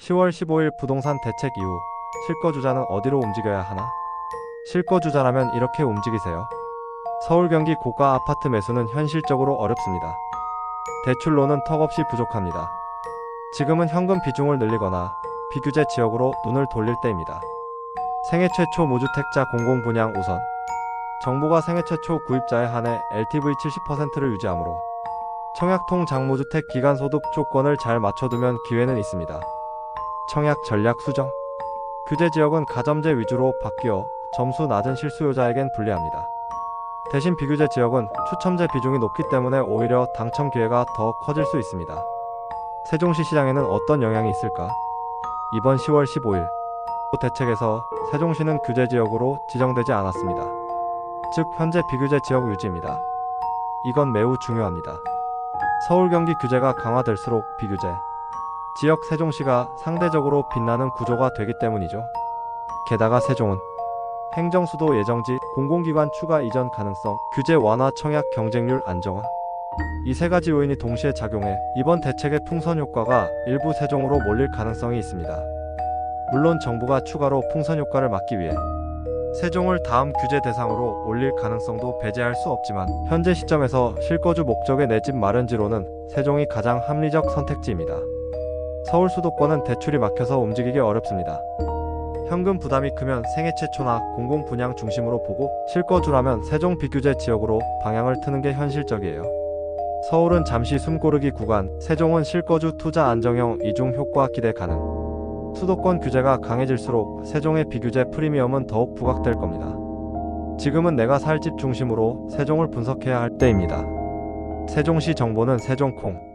10월 15일 부동산 대책 이후 실거주자는 어디로 움직여야 하나? 실거주자라면 이렇게 움직이세요. 서울 경기 고가 아파트 매수는 현실적으로 어렵습니다. 대출로는 턱없이 부족합니다. 지금은 현금 비중을 늘리거나 비규제 지역으로 눈을 돌릴 때입니다. 생애 최초 무주택자 공공 분양 우선. 정부가 생애 최초 구입자에 한해 LTV 70%를 유지하므로 청약통 장무주택 기간 소득 조건을 잘 맞춰두면 기회는 있습니다. 청약 전략 수정. 규제 지역은 가점제 위주로 바뀌어 점수 낮은 실수요자에겐 불리합니다. 대신 비규제 지역은 추첨제 비중이 높기 때문에 오히려 당첨 기회가 더 커질 수 있습니다. 세종시 시장에는 어떤 영향이 있을까? 이번 10월 15일 대책에서 세종시는 규제 지역으로 지정되지 않았습니다. 즉 현재 비규제 지역 유지입니다. 이건 매우 중요합니다. 서울 경기 규제가 강화될수록 비규제 지역 세종시가 상대적으로 빛나는 구조가 되기 때문이죠. 게다가 세종은 행정수도 예정지 공공기관 추가 이전 가능성, 규제 완화 청약 경쟁률 안정화 이 세 가지 요인이 동시에 작용해 이번 대책의 풍선 효과가 일부 세종으로 몰릴 가능성이 있습니다. 물론 정부가 추가로 풍선 효과를 막기 위해 세종을 다음 규제 대상으로 올릴 가능성도 배제할 수 없지만 현재 시점에서 실거주 목적의 내 집 마련지로는 세종이 가장 합리적 선택지입니다. 서울 수도권은 대출이 막혀서 움직이기 어렵습니다. 현금 부담이 크면 생애 최초나 공공 분양 중심으로 보고 실거주라면 세종 비규제 지역으로 방향을 트는 게 현실적이에요. 서울은 잠시 숨고르기 구간, 세종은 실거주 투자 안정형 이중 효과 기대 가능. 수도권 규제가 강해질수록 세종의 비규제 프리미엄은 더욱 부각될 겁니다. 지금은 내가 살 집 중심으로 세종을 분석해야 할 때입니다. 세종시 정보는 세종콩